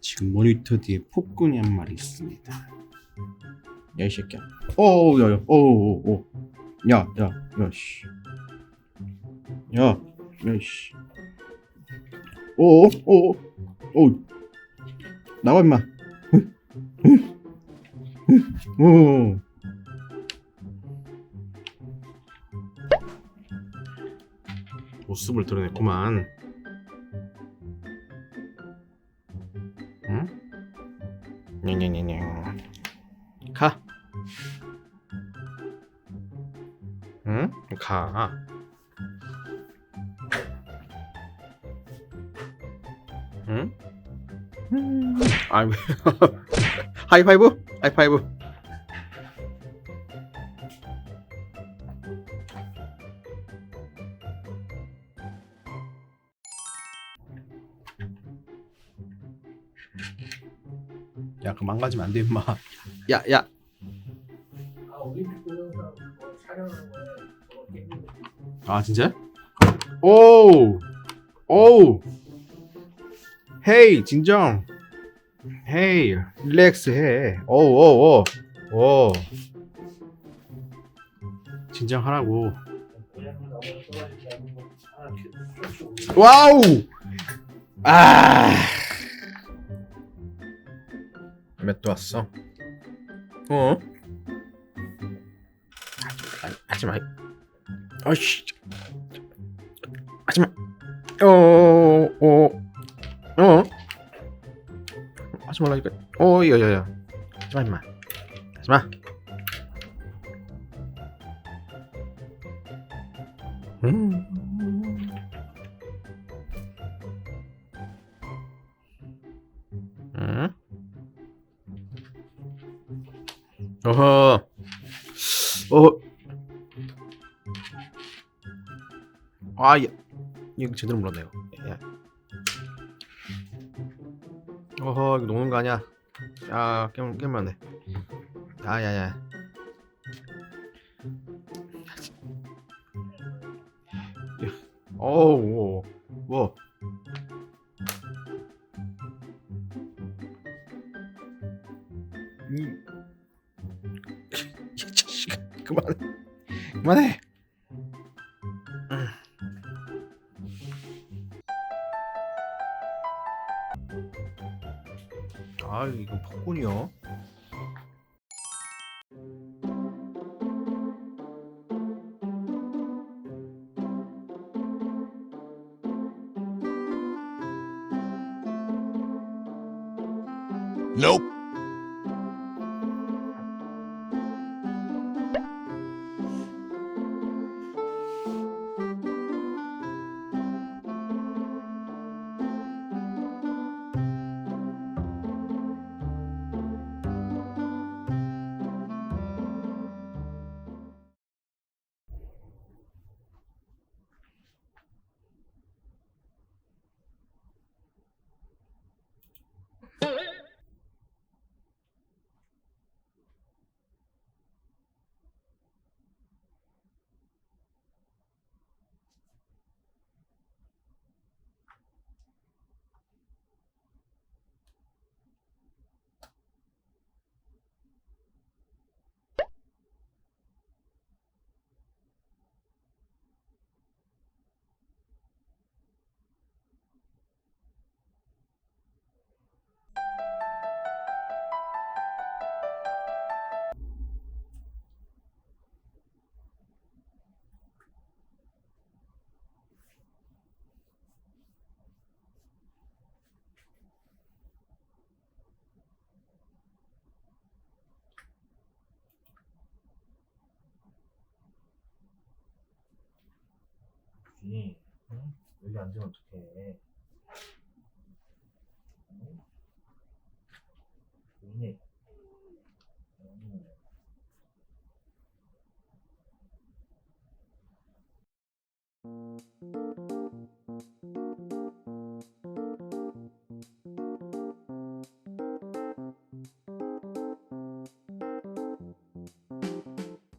지금 모니터 뒤에 폭군이 한 마리 있습니다. 야 이 새끼야. 오, 야야, 오, 오, 오. 야, 야, 야, 씨. 야, 야, 씨. 오, 오, 오, 오. 나와 임마. 오. 모습을 드러냈구만. 응? 냥냥냥냥. 가. 응? 가. 응? 음. 아, 왜? 하이파이브? 하이파이브. 야, 그 망가지면 안 돼, 임마. 야, 야. 아 거에 저거 게임 아, 진짜? 오! 오! 헤이, 진정. 헤이, 릴렉스 해. 오, 오, 오. 오. 진정하라고. 큐 와우! 아! 몇 왔어? 어? 하지 마. 아이씨. 하지 마. 어, 어, 어. 하지 말라니까. 어, 야, 야, 야. 하지 마, 임마. 하지 마. 음. 어허. 어. 아, 야. 이거 제대로 물었네요. 야. 어허, 이거 녹는 거 아니야? 야, 안 돼. 아, 야, 야. 어우, 뭐, 뭐. 이, 그만해, 그만해. 아, 이거 폭군이요. Nope. 지 응? 여기 앉으면 어떡해 응?